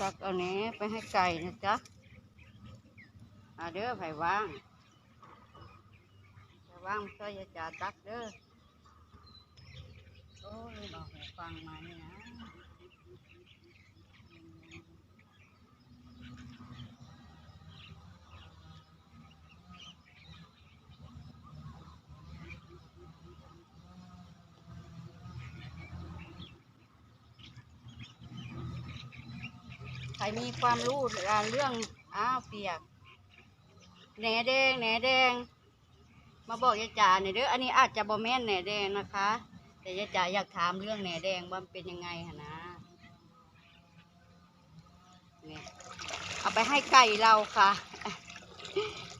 ตักเอาแหนี้ไปให้ไก่นะจ๊ะอาเด้อไผ่ว่างไผ่ว่างช่วยยายจ่าตักเด้อ โอ้ยบอกให้ฟังมานี่นะ ใครมีความรู้เรื่องอ้าวเปียกแหนแดงแหนแดง มาบอกยายจ๋าหน่อยเด้ออันนี้อาจจะบ่แม่นแหนแดงนะคะ แต่ยายจ๋าอยากถามเรื่องแหนแดงว่าเป็นยังไงหะนะเนี่ยเอาไปให้ไก่เราค่ะ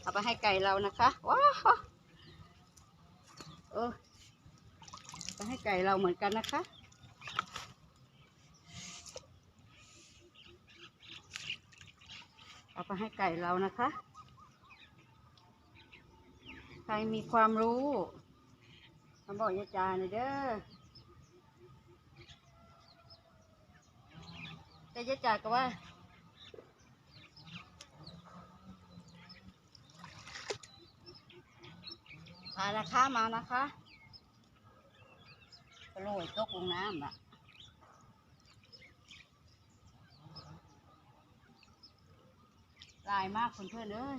เอาไปให้ไก่เรานะคะว้าวเออเอาไปให้ไก่เราเหมือนกันนะคะ เอา ไปให้ไก่เรานะคะ ใครมีความรู้มาบอกยายจาหน่อยเด้อ แต่ยายจาก็ว่ามานะคะมานะคะกระโหลยตกลงน้ำอะายมากเพื่อนๆเอ้ย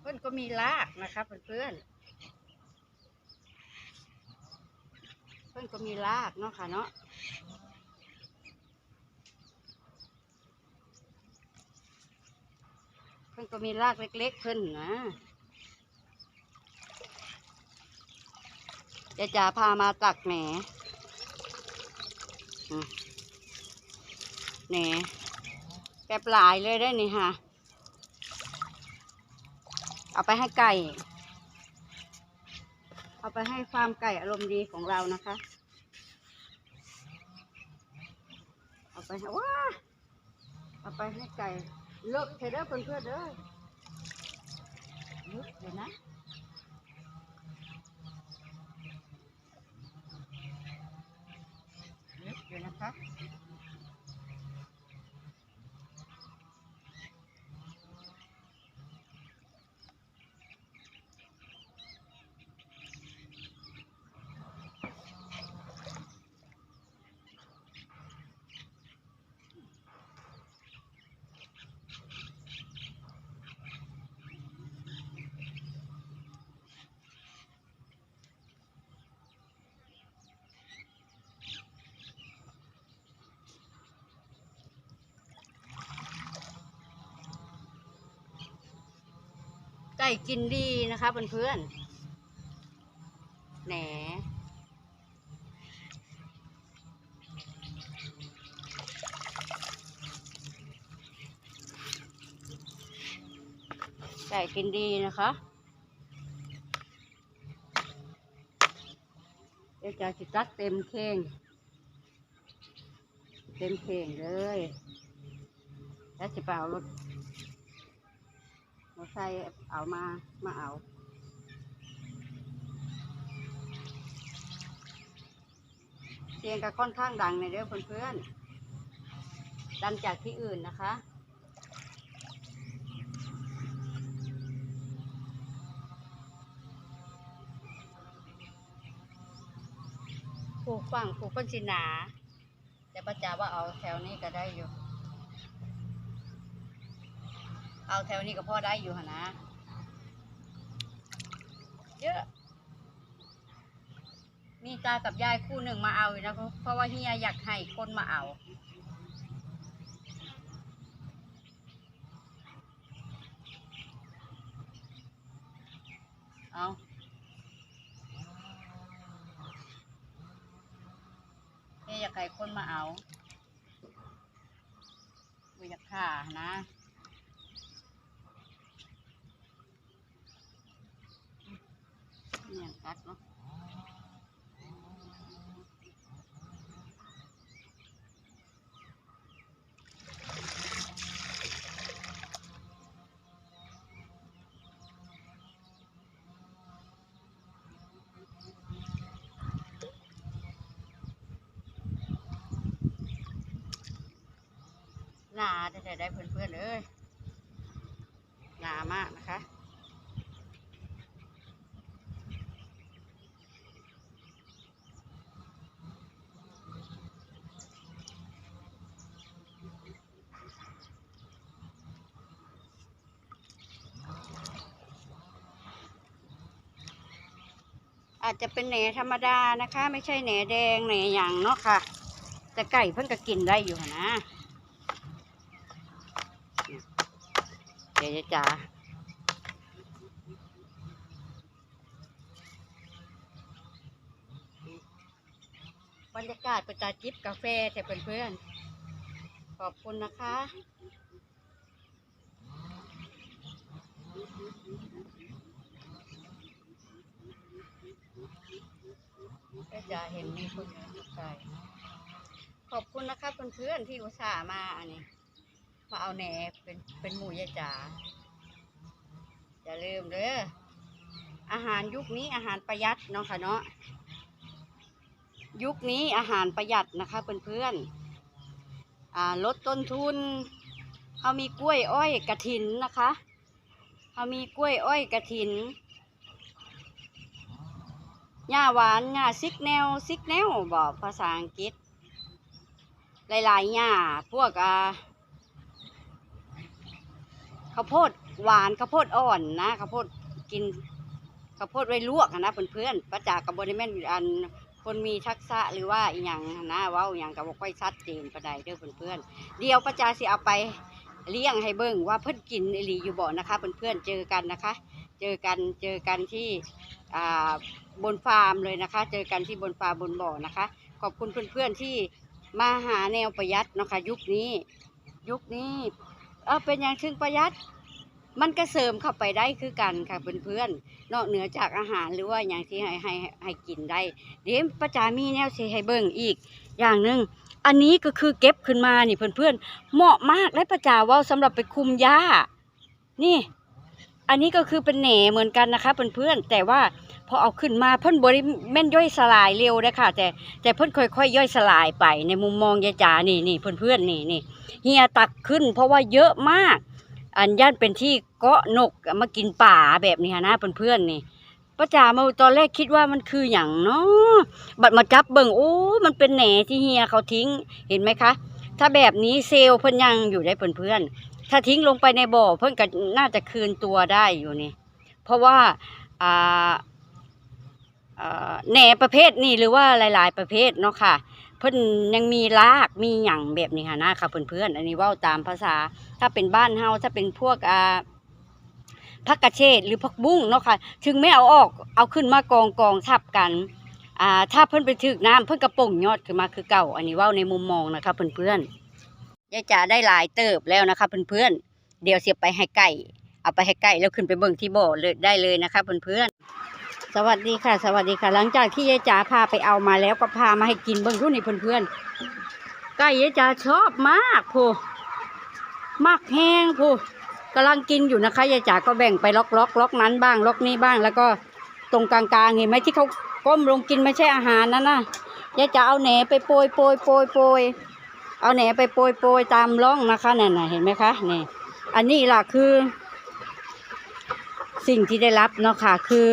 เพื่อนก็มีลากนะครับเพื่อนๆเพื่อนก็มีลากเนาะค่ะเนาะ พิ่นก็มีรากเล็ก ๆ เพิ่นนะจะจ่าพามาตักแหนแหนแบบหลายเลยได้นี่ฮะเอาไปให้ไก่ เอาไปให้ฟาร์มไก่อารมณ์ดีของเรานะคะ เอาไปให้ว้าเอาไปให้ไก่ เลิกเถอะเด้อเพื่อนๆเด้อลึกเดี๋ยวนะลึกเดี๋ยวนะคะ ไก่กินดีนะคะเพื่อนๆแหนไก่กินดีนะคะเดี๋ยวจะสิตักเต็มเข่งเต็มเข่งเลย แล้วจะไปเอารถ มอไซค์เอามา มาเอาเสียงก็ค่อนข้างดังในเด้อเพื่อนๆดังจากที่อื่นนะคะผูกฝั่งผูกคนสิหนา แต่ประจาว่าเอาแถวนี้ก็ได้อยู่ เอาแถวนี้ก็พ่อได้อยู่หนนะ เยอะ มีตากับยายคู่หนึ่งมาเอาอยู่นะ เพราะเพราะว่าเฮียอยากให้คนมาเอาเอาเฮียอยากให้คนมาเอาอยากฆ่านะ เนี่ยกัดเนาะลาแต่ได้เพื่อนๆเอ้ยลามากนะคะ จะเป็นแหนธรรมดานะคะ ไม่ใช่แหนแดงแหนหยังเนาะค่ะ แต่ไก่เพิ่งก็กินได้อยู่นะเดี๋ยวจะจ๋าบรรยากาศประจาจิบกาแฟแต่เพื่อนๆขอบคุณนะคะ ก็จะเห็นมีคนอยู่ไกลขอบคุณนะคะเพื่อนๆที่อุตส่าห์มาอันนี้ มาเอาแหนเป็นเป็นหมูยายจ๋าอย่าลืมเด้ออาหารยุคนี้อาหารประหยัดเนาะค่ะเนาะยุคนี้อาหารประหยัดนะคะเพื่อนๆลดต้นทุนเขามีกล้วยอ้อยกระถินนะคะเขามีกล้วยอ้อยกระถิน หญ้าหวานหญ้าซิกแนวซิกแนวบอกภาษาอังกฤษ หลายๆหญ้าพวกอ่าข้าวโพดหวานข้าวโพดอ่อนนะข้าวโพดกินข้าวโพดไว้ลวกนะเพื่อนๆประจากกับบริเวณอันคนมีทักษะหรือว่าอีหยังนะว้าอหย่างกับบ่ค่อยชัดเจนปานใดเด้อเพื่อนๆเดี๋ยวประจาสิเอาไปเลี้ยงให้เบิ่งว่าเพิ่นกินอีหลีอยู่บ่นะคะเพื่อนๆเจอกันนะคะ เจอกันเจอกันที่อ่า บนฟาร์มเลยนะคะ เจอกันที่บนฟาร์มบนบ่อนะคะ ขอบคุณเพื่อนๆที่มาหาแนวประหยัดนะคะ ยุคนี้ ยุคนี้เออเป็นอย่างถึงประหยัด มันก็เสริมเข้าไปได้คือกันค่ะเพื่อนๆนอกเหนือจากอาหารหรือว่าอย่างที่ให้ให้ให้กินได้เดี๋ยวประจามีแนวสิให้เบิ่งอีกอย่างหนึ่งอันนี้ก็คือเก็บขึ้นมานี่เพื่อนๆเหมาะมากและประจาว่าสำหรับไปคุมหญ้านี่ อันนี้ก็คือเป็นแหน่เหมือนกันนะคะเพื่อนๆแต่ว่าพอเอาขึ้นมาเพิ่นบริแม่นย่อยสลายเร็วนะคะแต่แต่เพิ่นค่อยๆย่อยสลายไปในมุมมองยายจ๋านี่นี่เพื่อนๆนี่นี่เฮียตักขึ้น เพราะว่าเยอะมาก อันย่านเป็นที่เกาะนกมากินป่าแบบนี้หั้นนะเพื่อนๆนี่ป้าจ๋ามาตอนแรกคิดว่ามันคืออย่างเนาะบัดมาจับเบิ่งโอ้มันเป็นแหนที่เฮียเขาทิ้งเห็นไหมคะ ถ้าแบบนี้เซลล์เพิ่นยังอยู่ได้เพื่อนๆถ้าทิ้งลงไปในบ่อเพิ่นก็น่าจะคืนตัวได้อยู่นี่ เพราะว่าอ่าอ่าแหนประเภทนี้หรือว่าหลาย ๆ ประเภทเนาะค่ะ เพิ่นยังมีรากมีหยังแบบนี้ค่ะนะค่ะเพื่อนๆอันนี้ว่าตามภาษา ถ้าเป็นบ้านเฮาถ้าเป็นพวกอ่าผักกระเฉดหรือผักบุ้งเนาะค่ะ ถึงไม่เอาออกเอาขึ้นมากองกองทับกัน อ่าถ้าเพิ่อนไปถึกน้ำเพิ่อนกระป่งยอดขึ้นมาคือเก่า อันนี้ว่าในมุมมองนะคะเพื่อนๆยายจ๋าได้หลายเติบแล้วนะคะเพื่อนๆเดี๋ยวเสียบไปให้ไก่เอาไปให้ไก่แล้วขึ้นไปเบิ่งที่บ่อเลยได้เลยนะคะเพื่อนๆสวัสดีค่ะ สวัสดีค่ะ หลังจากที่ยายจ๋าพาไปเอามาแล้วก็พามาให้กินเบิ่งรุ่นนี่เพื่อนไก่ยายจ๋าชอบมากพูมากแห้งพูกำลังกินอยู่นะคะยายจ๋าก็แบ่งไปล็อกล็อกล็อกนั้นบ้างล็อกนี้บ้าง แล้วก็ตรงกลางๆเห็นไหมที่เขา ก้มลงกินไม่ใช่อาหารนั่นะยายจ๋าเอาแหนไปโปรยโปรยโปรยโปรยเอาแหนไปโปรยโปรยตามร่องนะคะนั่นน่ะเห็นไหมคะนี่อันนี้ล่ะคือ สิ่งที่ได้รับเนาะค่ะคือ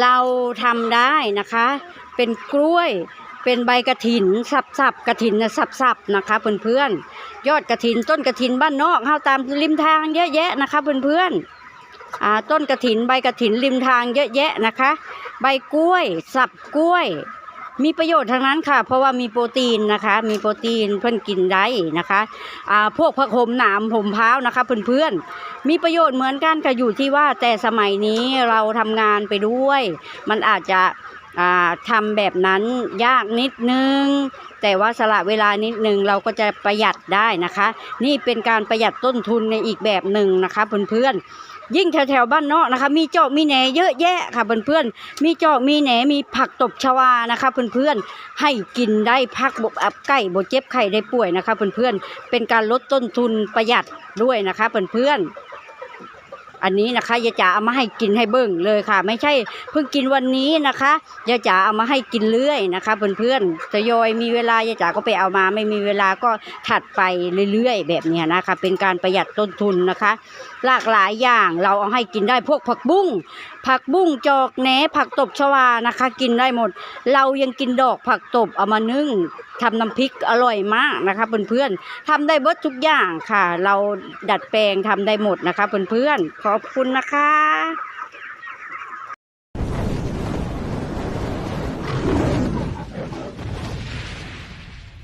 เราทำได้นะคะ เป็นกล้วยเป็นใบกระถินสับสับๆกระถินนะสับสับๆนะคะเพื่อนๆยอดกระถินต้นกระถินบ้านนอกเฮาตามริมทางเยอะแยะนะคะเพื่อนๆอ่า ต้นกระถินใบกระถินริมทางเยอะแยะนะคะ ใบกล้วย สับกล้วย มีประโยชน์ทั้งนั้นค่ะ เพราะว่ามีโปรตีนนะคะ มีโปรตีนเพื่อนกินได้นะคะอ่าพวกผักโขมหนามผมพร้าวนะคะเพื่อนๆมีประโยชน์เหมือนกันค่ะอยู่ที่ว่าแต่สมัยนี้เราทำงานไปด้วย มันอาจจะอ่าทำแบบนั้นยากนิดนึง แต่ว่าสละเวลานิดนึงเราก็จะประหยัดได้นะคะ นี่เป็นการประหยัดต้นทุนในอีกแบบหนึ่งนะคะเพื่อนๆ ยิ่งแถวๆบ้านนอกนะคะ มีเจาะมีแหนเยอะแยะค่ะเพื่อนๆมีเจาะมีแหนมีผักตบชวานะคะเพื่อนๆให้กินได้พักบอับไก่บเจ็บไข่ได้ป่วยนะคะเพื่อนๆเป็นการลดต้นทุนประหยัดด้วยนะคะเพื่อนๆ อันนี้นะคะยายจ๋าเอามาให้กินให้เบิ่งเลยค่ะ ไม่ใช่เพิ่งกินวันนี้นะคะยายจ๋าเอามาให้กินเรื่อยนะคะ เพื่อนๆทยอยมีเวลายายจ๋าก็ไปเอามา ไม่มีเวลาก็ถัดไปเรื่อยๆ แบบนี้นะคะ เป็นการประหยัดต้นทุนนะคะ หลากหลายอย่างเราเอาให้กินได้พวกผักบุ้ง ผักบุ้งจอกแหนผักตบชวานะคะ กินได้หมด เรายังกินดอกผักตบเอามานึ่งทำน้ำพริกอร่อยมากนะคะเพื่อนๆทำได้เบิดทุกอย่างค่ะ เราดัดแปลงทำได้หมดนะคะเพื่อนๆขอบคุณนะคะ